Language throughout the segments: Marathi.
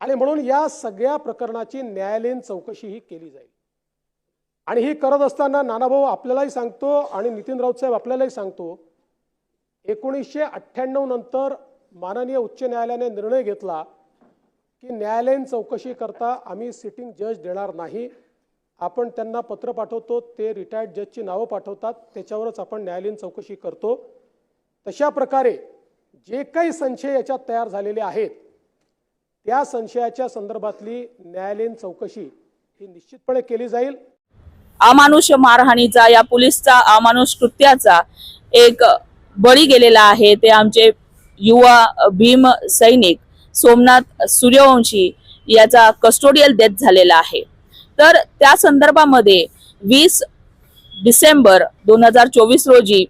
आणि म्हणून या सगळ्या प्रकरणाची न्यायालयीन चौकशी ही केली जाईल. आणि ही करत असताना नानाभाऊ आपल्यालाही सांगतो आणि नितीन राऊत साहेब आपल्यालाही सांगतो एकोणीसशे अठ्ठ्याण्णव नंतर माननीय उच्च न्यायालयाने निर्णय घेतला की न्यायालयीन चौकशी करता आम्ही सिटिंग जज देणार नाही. आपण त्यांना पत्र पाठवतो ते रिटायर्ड जजची नावं पाठवतात त्याच्यावरच आपण न्यायालयीन चौकशी करतो. तशा प्रकारे जे काही संशय याच्यात तयार झालेले आहेत त्या संशयाच्या संदर्भातली न्यायालयीन चौकशी ही निश्चितपणे केली जाईल. अमानुष मारहाणीचा या पोलीसचा अमानुष कृत्याचा एक बळी गेलेला आहे. ते आमचे युवा भीम सैनिक सोमनाथ सूर्यवंशी याचा कस्टोडियल डेथ झालेला आहे. तर त्या संदर्भामध्ये वीस डिसेंबर दोन हजार चोवीस रोजी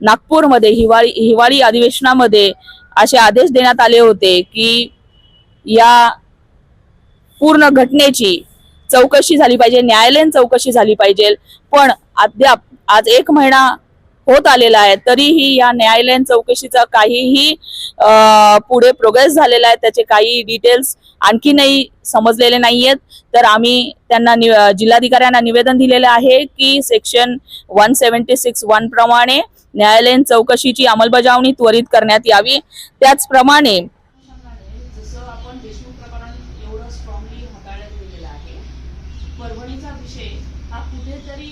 नागपूरमध्ये हिवाळी हिवाळी अधिवेशनामध्ये असे आदेश देण्यात आले होते की या पूर्ण घटनेची चौकशी झाली पाहिजे न्यायालयीन चौकशी झाली पाहिजे. पण अद्याप आज एक महिना होत आलेला आहे तरीही या न्यायालयीन चौकशीचा काहीही पुढे प्रोग्रेस झालेला आहे त्याचे काही डिटेल्स आणखीनही समजलेले नाहीयेत. तर आम्ही त्यांना नि- जिल्हाधिकाऱ्यांना निवेदन दिलेलं आहे की section one seventy six one प्रमाणे न्यायालयीन चौकशीची अंमलबजावणी त्वरित करण्यात यावी. त्याचप्रमाणे आपण देशमुख प्रकरण एवढं स्ट्रॉंगली हाताळण्यात गेलेलं आहे परभणीचा विषय हा कुठेतरी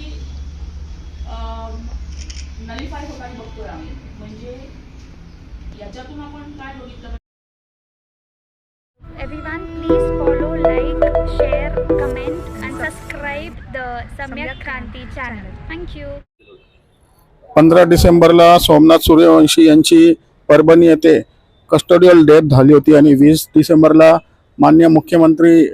नलिफाय होताना बघतोय आम्ही म्हणजे याच्यातून आपण काय बघितलं Everyone, please follow, like, share, comment, and subscribe the Samyak Kranti channel. Thank you. पंधरा डिसेंबरला सोमनाथ सूर्यवंशी यांची परभणी येथे कस्टोडियल डेथ झाली होती आणि वीस डिसेंबरला मान्य मुख्यमंत्री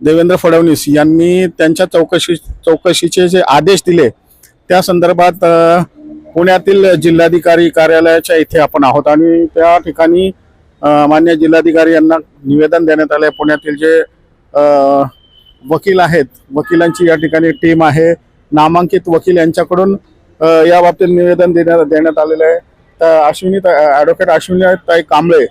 देवेंद्र फडणवीस यांनी त्यांच्या चौकशी चौकशीचे जे आदेश दिले त्या संदर्भात पुण्यातील जिल्हाधिकारी कार्यालयाच्या इथे आपण आहोत आणि त्या ठिकाणी मान्य जिल्हाधिकारी यांना निवेदन देण्यात आले पुण्यातील जे वकील आहेत वकिलांची या ठिकाणी टीम आहे. नामांकित वकील यांच्याकडून या बाबतीत निवेदन देण्यात देण्यात आलेलं आहे. अश्विनी ॲडव्होकेट अश्विनी ताई कांबळे.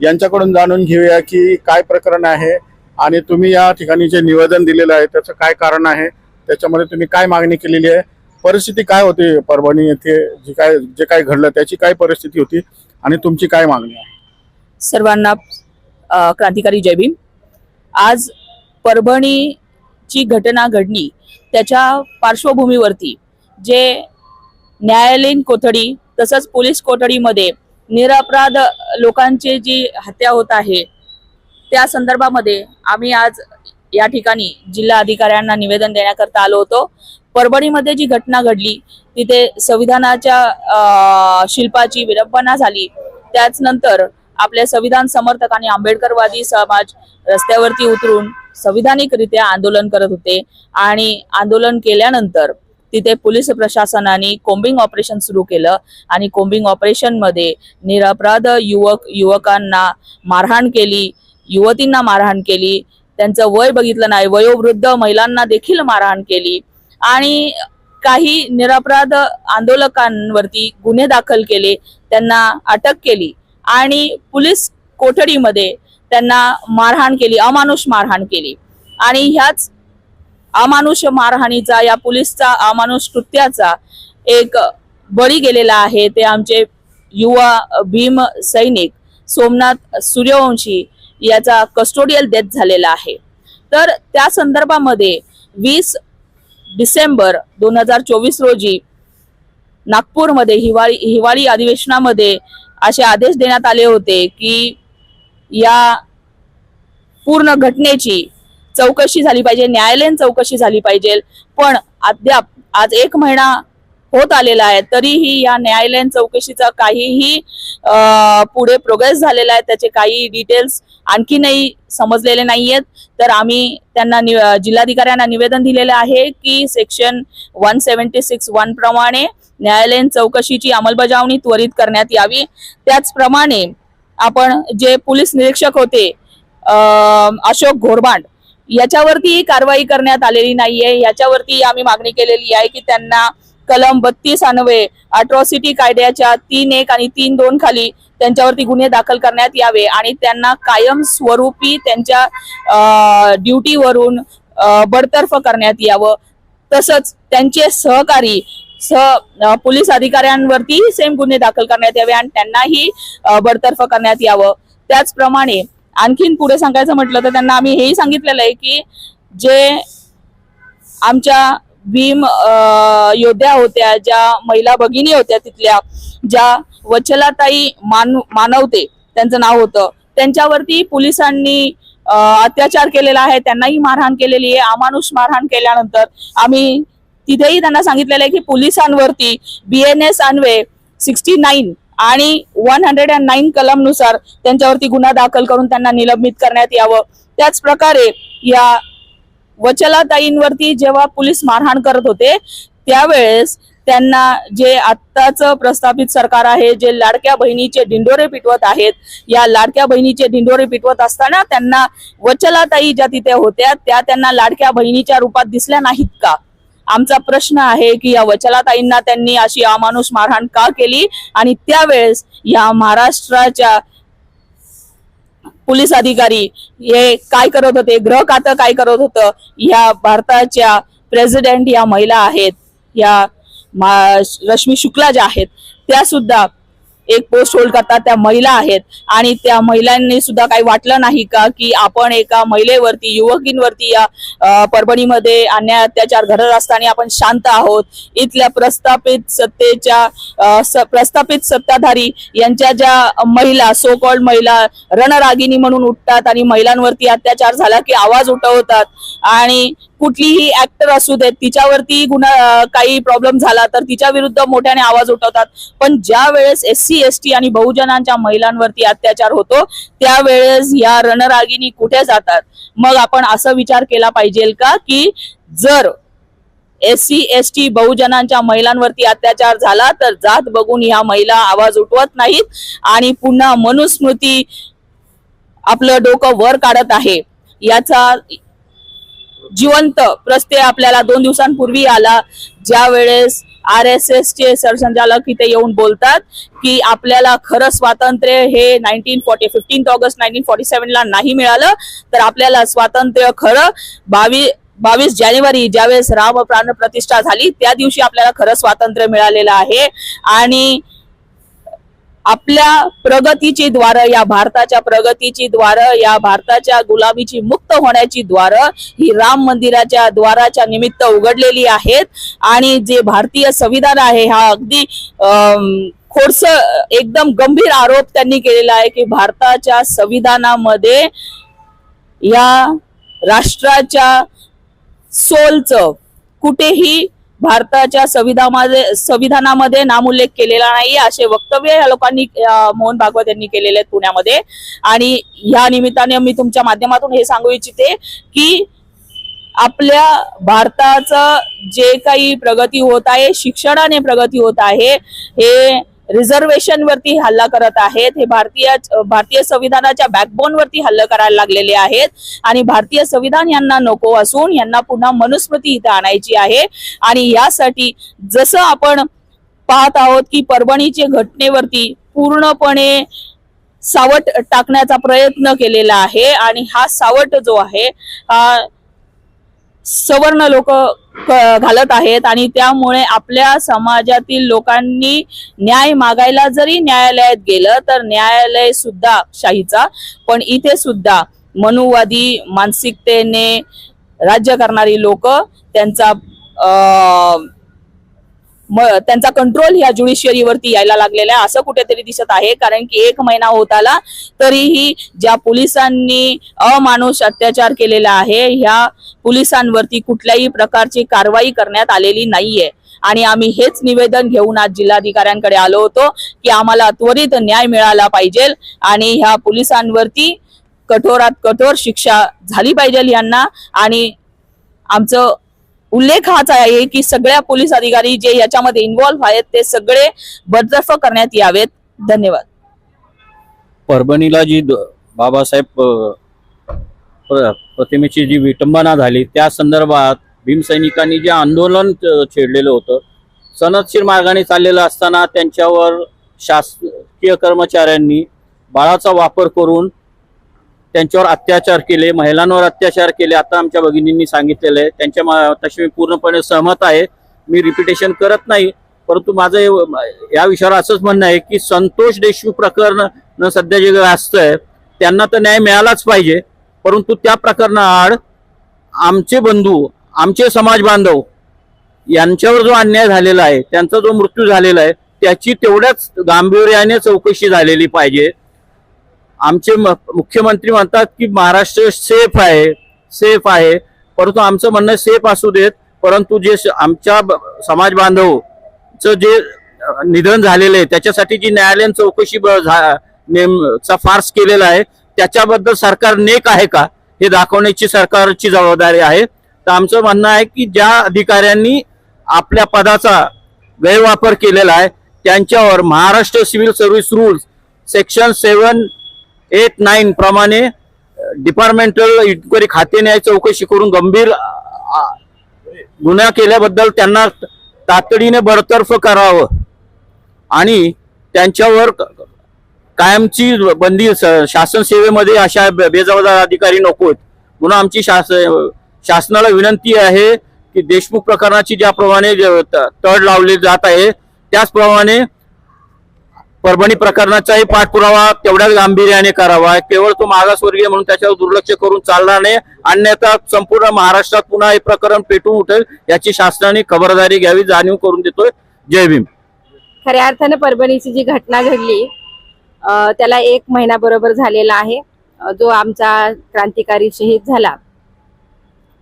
यांच्याकडून जाणून घेऊया की काय प्रकरण आहे आणि तुम्ही या ठिकाणी जे निवेदन दिलेलं आहे त्याचं काय कारण आहे त्याच्यामध्ये तुम्ही काय मागणी केलेली आहे परिस्थिती काय होती परभणी येथे जे काय जे काय घडलं त्याची काय परिस्थिती होती आणि तुमची काय मागणी आहे? सर्वांना क्रांतिकारी जय आज परभणीची घटना घडली त्याच्या पार्श्वभूमीवरती जे न्यायालयीन कोथडी तसंच पोलीस कोठडीमध्ये निरपराध लोकांची जी हत्या होत आहे त्या संदर्भामध्ये आम्ही आज या ठिकाणी जिल्हा अधिकाऱ्यांना निवेदन देण्याकरता आलो होतो. परभणीमध्ये जी घटना घडली तिथे संविधानाच्या शिल्पाची विलंबना झाली. त्याच नंतर आपल्या संविधान समर्थक आणि आंबेडकरवादी समाज रस्त्यावरती उतरून संविधानिकरित्या आंदोलन करत होते आणि आंदोलन केल्यानंतर तिथे पोलीस प्रशासनाने कोम्बिंग ऑपरेशन सुरू केलं आणि कोंबिंग ऑपरेशनमध्ये निरपराध युवक युवकांना मारहाण केली युवतींना मारहाण केली त्यांचं वय बघितलं नाही वयोवृद्ध महिलांना देखील मारहाण केली आणि काही निरपराध आंदोलकांवरती गुन्हे दाखल केले त्यांना अटक केली आणि पोलीस कोठडीमध्ये त्यांना मारहाण केली अमानुष मारहाण केली. आणि ह्याच अमानुष मारहाणीचा या पोलीसचा अमानुष कृत्याचा एक बळी गेलेला आहे. ते आमचे युवा भीम सैनिक सोमनाथ सूर्यवंशी याचा कस्टोडियल डेथ झालेला आहे. तर त्या संदर्भामध्ये वीस डिसेंबर दोन हजार चोवीस रोजी नागपूरमध्ये हिवाळी हिवाळी अधिवेशनामध्ये असे आदेश देण्यात आले होते की या पूर्ण घटनेची चौकशी झाली पाहिजे न्यायालयीन चौकशी झाली पाहिजे. पण अद्याप आज एक महिना होत आलेला आहे तरीही या न्यायालयीन चौकशीचा काहीही पुढे प्रोग्रेस झालेला आहे त्याचे काही डिटेल्स आणखीनही समजलेले नाहीयेत. तर आम्ही त्यांना नि- जिल्हाधिकाऱ्यांना निवेदन दिलेलं आहे की section one seventy six one प्रमाणे न्यायालयीन चौकशीची अंमलबजावणी त्वरित करण्यात यावी. त्याचप्रमाणे आपण जे पोलीस निरीक्षक होते अशोक घोरबांड याच्यावरती कारवाई करण्यात आलेली नाहीये. याच्यावरती आम्ही मागणी केलेली आहे की त्यांना कलम बत्तीस अन्वये अट्रॉसिटी कायद्याच्या तीन एक आणि तीन दोन खाली त्यांच्यावरती गुन्हे दाखल करण्यात यावे आणि त्यांना कायम स्वरूपी त्यांच्या ड्युटीवरून बडतर्फ करण्यात यावं. तसंच त्यांचे सहकारी सह पोलीस अधिकाऱ्यांवरती सेम गुन्हे दाखल करण्यात यावे आणि त्यांनाही बडतर्फ करण्यात यावं. त्याचप्रमाणे आणखीन पुढे सांगायचं म्हटलं तर त्यांना आम्ही हेही सांगितलेलं आहे की जे आमच्या भीम योद्ध्या होत्या ज्या महिला भगिनी होत्या तिथल्या ज्या वचलाताई मान मानवते त्यांचं नाव होतं. त्यांच्यावरती पोलिसांनी अत्याचार केलेला आहे त्यांनाही मारहाण केलेली आहे. अमानुष मारहाण केल्यानंतर आम्ही तिथेही त्यांना सांगितलेलं आहे की पोलिसांवरती बी एन एस अन्वे सिक्स्टी नाईन आणि वन हंड्रेड अँड नाईन कलमनुसार त्यांच्यावरती गुन्हा दाखल करून त्यांना निलंबित करण्यात यावं. त्याच प्रकारे या वचलाताईंवरती जेव्हा पोलीस मारहाण करत होते त्यावेळेस त्यांना जे आत्ताच प्रस्थापित सरकार आहे जे लाडक्या बहिणीचे दिंडोरे पिटवत आहेत या लाडक्या बहिणीचे दिंडोरे पिटवत असताना त्यांना वचलाताई ज्या तिथे होत्या त्या त्यांना लाडक्या बहिणीच्या रूपात दिसल्या नाहीत का? आमचा प्रश्न आहे की या वचलाताईंना त्यांनी अशी अमानुष मारहाण का केली? आणि त्यावेळेस या महाराष्ट्राच्या पोलीस अधिकारी हे काय करत होते? ग्रह खातं काय करत होतं? या भारताच्या प्रेसिडेंट या महिला आहेत. या मा- रश्मी शुक्ला ज्या आहेत त्या सुद्धा एक पोस्ट होल्ड करतात त्या महिला आहेत. आणि त्या महिलांनी सुद्धा काही वाटलं नाही का की आपण एका महिलेवरती युवकींवरती या परभणीमध्ये अन्याय अत्याचार घडत असताना आपण शांत आहोत. इथल्या प्रस्थापित सत्तेच्या प्रस्थापित सत्ताधारी यांच्या ज्या महिला सो कॉल्ड महिला रणरागिनी म्हणून उठतात आणि महिलांवरती अत्याचार झाला की आवाज उठवतात. आणि कुठलीही ऍक्टर असू देत तिच्यावरती गुन्हा काही प्रॉब्लेम झाला तर तिच्या विरुद्ध मोठ्याने आवाज उठवतात. पण ज्या वेळेस एस सी एस टी आणि बहुजनांच्या महिलांवरती अत्याचार होतो त्यावेळेस या रणरागिनी कुठे जातात? मग आपण असं विचार केला पाहिजे का की जर एस सी एस टी बहुजनांच्या महिलांवरती अत्याचार झाला तर जात बघून ह्या महिला आवाज उठवत नाहीत आणि पुन्हा मनुस्मृती आपलं डोकं वर काढत आहे. याचा जिवंत प्रस्ते आपल्याला दोन दिवसांपूर्वी आला. ज्या वेळेस आर एस एस चे सरसंचालक इथे येऊन बोलतात की आपल्याला खरं स्वातंत्र्य हे nineteen forty fifteen August nineteen forty सेव्हनला नाही मिळालं तर आपल्याला स्वातंत्र्य खरं बावीस बावीस जानेवारी ज्यावेळेस राम प्राण प्रतिष्ठा झाली त्या दिवशी आपल्याला खरं स्वातंत्र्य मिळालेलं आहे. आणि आपल्या प्रगतीची द्वार या भारताच्या प्रगतीची द्वार या भारताच्या गुलामीची मुक्त होण्याची द्वार ही राम मंदिराच्या द्वाराच्या निमित्त उघडलेली आहेत. आणि जे भारतीय संविधान आहे हा अगदी खोडस एकदम गंभीर आरोप त्यांनी केलेला आहे की भारताच्या संविधानामध्ये या राष्ट्राच्या सोलचं कुठेही भारताच्या संविधानामध्ये संविधानामध्ये नामोल्लेख केलेला नाही असे वक्तव्य या लोकांनी मोहन भागवत यांनी केलेले आहेत पुण्यामध्ये. आणि या निमित्ताने मी तुमच्या माध्यमातून हे सांगू इच्छिते की आपल्या भारताचं जे काही प्रगती होत आहे शिक्षणाने प्रगती होत आहे हे रिझर्वेशन वरती हल्ला करत आहेत. हे भारतीय भारतीय संविधानाच्या बॅकबोन वरती हल्ला करायला लागलेले आहेत. आणि भारतीय संविधान यांना नको असून यांना पुन्हा मनुस्मृती इथे आणायची आहे. आणि यासाठी जसं आपण पाहत आहोत की परभणीचे घटनेवरती पूर्णपणे सावट टाकण्याचा प्रयत्न केलेला आहे. आणि हा सावट जो आहे हा सवर्ण लोक घालत आहेत आणि त्यामुळे आपल्या समाजातील लोकांनी न्याय मागायला जरी न्यायालयात गेलं तर न्यायालय सुद्धा शाहीचा. पण इथे सुद्धा मनुवादी मानसिकतेने राज्य करणारी लोक त्यांचा अं, त्यांचा कंट्रोल ह्या ज्युडिशियरीवरती यायला लागलेला आहे. असं कुठेतरी दिसत आहे. कारण की एक महिना होत आला तरीही ज्या पोलिसांनी अमानुष अत्याचार केलेला आहे ह्या पोलिसांवरती कुठल्याही प्रकारची कारवाई करण्यात आलेली नाहीये. आणि आम्ही हेच निवेदन घेऊन आज जिल्हाधिकाऱ्यांकडे आलो होतो की आम्हाला त्वरित न्याय मिळाला पाहिजे आणि ह्या पोलिसांवरती कठोरात कठोर शिक्षा झाली पाहिजे यांना. आणि आमचं उल्लेख हाच आहे की सगळ्या पोलीस अधिकारी जे याच्यामध्ये इन्व्हॉल्व्ह आहेत ते सगळे बडतर्फ करण्यात यावेत. धन्यवाद. परभणीला जी बाबासाहेब प्रतिमेची जी विटंबना झाली त्या संदर्भात भीमसैनिकांनी जे आंदोलन छेडलेलं होतं सनदशीर मार्गाने चाललेलं असताना त्यांच्यावर शासकीय कर्मचाऱ्यांनी बाळाचा वापर करून त्यांच्यावर अत्याचार केले महिलांवर अत्याचार केले आता आमच्या भगिनींनी सांगितलेलं आहे. त्यांच्या मा- तशी मी पूर्णपणे सहमत आहे. मी रिपिटेशन करत नाही परंतु माझं या विषयावर असंच म्हणणं आहे की संतोष देशमुख प्रकरण सध्या जे असतं आहे त्यांना तर न्याय मिळालाच पाहिजे. परंतु त्या प्रकरणाआड आमचे बंधू आमचे समाज बांधव यांच्यावर जो अन्याय झालेला आहे त्यांचा जो मृत्यू झालेला आहे त्याची तेवढ्याच गांभीर्याने चौकशी झालेली पाहिजे. आमचे म- मुख्यमंत्री म्हणतात की महाराष्ट्र सेफ आहे सेफ आहे. परंतु आमचं म्हणणं सेफ असू देत परंतु जे स- आमच्या ब- समाज बांधवचं जे निधन झालेलं आहे त्याच्यासाठी जी न्यायालयीन चौकशी ब- झा- नेम- चा फार्स केलेला आहे त्याच्याबद्दल सरकार नेक आहे का हे दाखवण्याची सरकारची जबाबदारी आहे. तर आमचं म्हणणं आहे की ज्या अधिकाऱ्यांनी आपल्या पदाचा गैरवापर केलेला आहे त्यांच्यावर Maharashtra civil service rules section seven eight nine प्रमाणे डिपार्टमेंटल इन्क्वायरी खाते न्याय चौकशी करून गंभीर गुन्हा केल्याबद्दल त्यांना तातडीने बडतर्फ करावं. आणि त्यांच्यावर कायमची बंदी स- शासन सेवेमध्ये अशा बे- बेजबाबदार अधिकारी नकोत म्हणून आमची शास शासनाला विनंती आहे की देशमुख प्रकरणाची ज्याप्रमाणे तड लावली जात आहे त्याचप्रमाणे परभणी प्रकरणाचाही पाठपुरावा तेवढ्याच गांभीर्याने करावा. केवळ तो मागासवर्गीय म्हणून त्याच्यावर दुर्लक्ष करून चालणार नाही. अन्यथा संपूर्ण महाराष्ट्रात पुन्हा हे प्रकरण पेटून उठेल याची शासनाने खबरदारी घ्यावी जाणीव करून देतोय. जय भीम. खऱ्या अर्थानं परभणीची जी घटना घडली त्याला एक महिना बरोबर झालेला आहे. जो आमचा क्रांतिकारी शहीद झाला.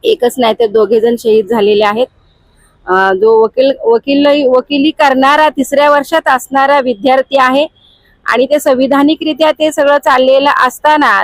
एकच नाही तर दोघे जण शहीद झालेले आहेत. जो वकील वकील वकिली करणारा तिसऱ्या वर्षात असणारा विद्यार्थी आहे. आणि ते संविधानिकरित्या ते सगळं चाललेलं असताना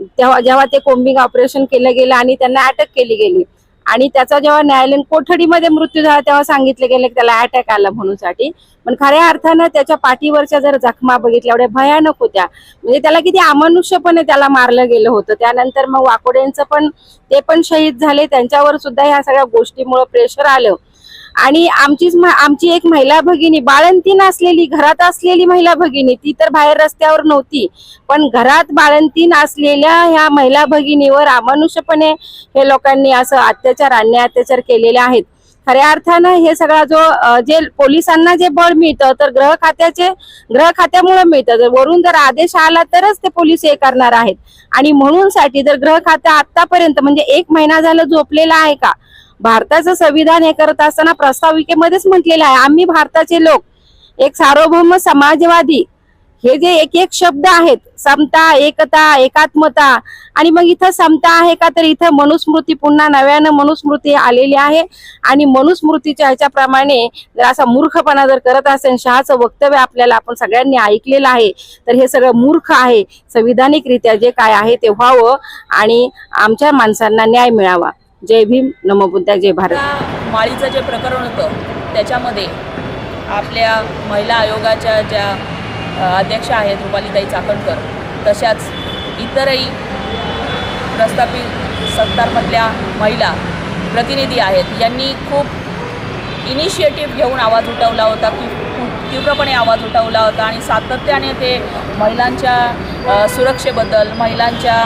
तेव्हा जेव्हा ते कोम्बिंग ऑपरेशन केलं गेलं आणि त्यांना अटक केली गेली. आणि त्याचा जेव्हा न्यायालयीन कोठडीमध्ये मृत्यू झाला तेव्हा सांगितलं गेलं की त्याला अटॅक आला म्हणून साठी पण खऱ्या अर्थानं त्याच्या पाठीवरच्या जर जखमा बघितल्या एवढ्या भयानक होत्या. म्हणजे त्याला किती अमानुष्यपणे त्याला मारलं गेलं होतं. त्यानंतर मग वाकोडेंचं पण ते पण शहीद झाले. त्यांच्यावर सुद्धा ह्या सगळ्या गोष्टीमुळे प्रेशर आलं. आणि आमचीच म- आमची एक महिला भगिनी बाळंतीन असलेली घरात असलेली महिला भगिनी ती तर बाहेर रस्त्यावर नव्हती. पण घरात बाळंतीन असलेल्या ह्या महिला भगिनीवर अमानुष्यपणे हे लोकांनी असं अत्याचार अन्याय अत्याचार केलेले आहेत. खऱ्या अर्थानं हे सगळा जो जे पोलिसांना जे बळ मिळतं तर ग्रह खात्याचे ग्रह खात्यामुळे मिळतं. जर वरून जर आदेश आला तरच ते पोलीस हे करणार आहेत. आणि म्हणून साठी जर ग्रह खातं आतापर्यंत म्हणजे एक महिना झालं झोपलेला आहे का? भारताचं संविधान हे करत असताना प्रस्ताविकेमध्येच म्हटलेलं आहे आम्ही भारताचे लोक एक सार्वभौम समाजवादी हे जे एक एक शब्द आहेत समता एकता एकात्मता आणि मग इथं समता आहे का तर इथं मनुस्मृती पुन्हा नव्यानं मनुस्मृती आलेली आहे. आणि मनुस्मृतीच्या ह्याच्याप्रमाणे जर असा मूर्खपणा जर करत असेल शहाचं वक्तव्य आपल्याला आपण सगळ्यांनी ऐकलेलं आहे तर हे सगळं मूर्ख आहे. संविधानिकरित्या जे काय आहे ते व्हावं आणि आमच्या माणसांना न्याय मिळावा. जय भीम नमोबुद्धा जय भारत. माळीचं जे प्रकरण होतं त्याच्यामध्ये आपल्या महिला आयोगाच्या ज्या अध्यक्ष अध्यक्षा आहेत रुपालीताई चाकणकर तशाच इतरही प्रस्थापित सत्तारमधल्या महिला प्रतिनिधी आहेत. यांनी खूप इनिशिएटिव्ह घेऊन आवाज उठवला होता की खूप तीव्रपणे आवाज उठवला होता आणि सातत्याने ते महिलांच्या सुरक्षेबद्दल महिलांच्या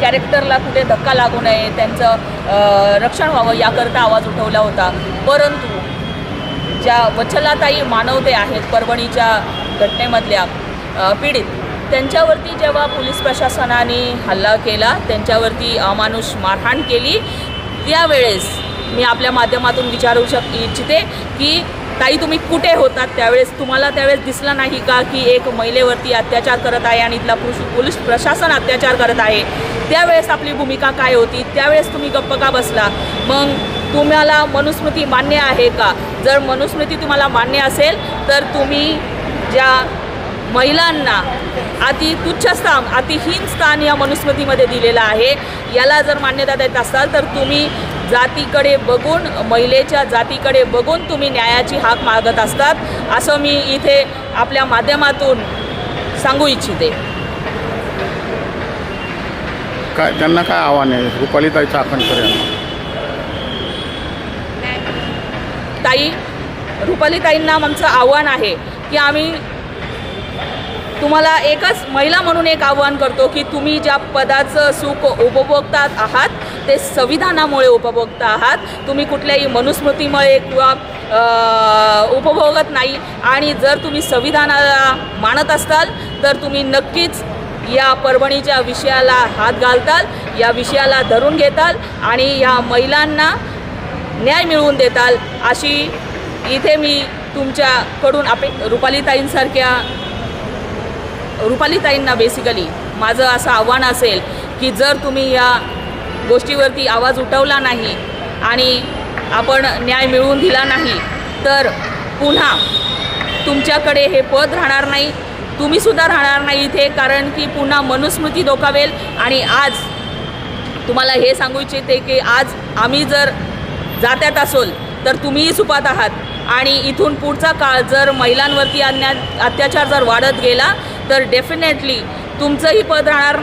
कॅरेक्टरला कुठे धक्का लागू नये त्यांचं रक्षण व्हावं याकरता आवाज उठवला होता. परंतु ज्या वचलाताई मानवते आहेत परभणीच्या घटनेमधल्या पीडित त्यांच्यावरती जेव्हा पोलीस प्रशासनाने हल्ला केला त्यांच्यावरती अमानुष मारहाण केली त्यावेळेस मी आपल्या माध्यमातून विचारू शक इच्छिते की ताई तुम्ही कुठे होतात त्यावेळेस? तुम्हाला त्यावेळेस दिसलं नाही का की एक महिलेवरती अत्याचार करत आहे आणि इथला पुरुष पोलीस प्रशासन अत्याचार करत आहे? त्यावेळेस आपली भूमिका काय होती? त्यावेळेस तुम्ही गप्प का बसला? मग तुम्हाला मनुस्मृती मान्य आहे का? जर मनुस्मृती तुम्हाला मान्य असेल तर तुम्ही ज्या महिलांना अति तुच्छ स्थान अतिहीन स्थान या मनुस्मृतीमध्ये दिलेलं आहे याला जर मान्यता देत असाल तर तुम्ही जातीकडे बघून महिलेच्या जातीकडे बघून तुम्ही न्यायाची हाक मागत असतात असं मी इथे आपल्या माध्यमातून सांगू इच्छिते. काय त्यांना काय आव्हान आहे? रुपालीताई चाकणकर यांना ताई रुपाली ताईंना आमचं आव्हान आहे की आम्ही तुम्हाला एकच महिला म्हणून एक आव्हान करतो की तुम्ही ज्या पदाचं सुख उपभोगतात आहात ते संविधानामुळे उपभोगता आहात. तुम्ही कुठल्याही मनुस्मृतीमुळे किंवा उपभोगत नाही. आणि जर तुम्ही संविधानाला मानत असाल तर तुम्ही नक्कीच या परभणीच्या विषयाला हात घालताल या विषयाला धरून घेताल आणि या महिलांना न्याय मिळवून देताल. अशी इथे मी तुमच्याकडून आपे रुपालीताईंसारख्या रुपालीताईंना बेसिकली माझं असं आव्हान असेल की जर तुम्ही या गोष्टीवरती आवाज उठवला नाही आणि आपण न्याय मिळवून दिला नाही तर पुन्हा तुमच्याकडे हे पद राहणार नाही तुम्हीसुद्धा राहणार नाही इथे कारण की पुन्हा मनुस्मृती धोकावेल. आणि आज तुम्हाला हे सांगू इच्छिते की आज आम्ही जर जात्यात असोल तर तुम्हीही सुपात आहात. आणि इथून पुढचा काळ जर महिलांवरती अन्या अत्याचार जर वाढत गेला तर डेफिनेटली तुमचंही पद राहणार नाही.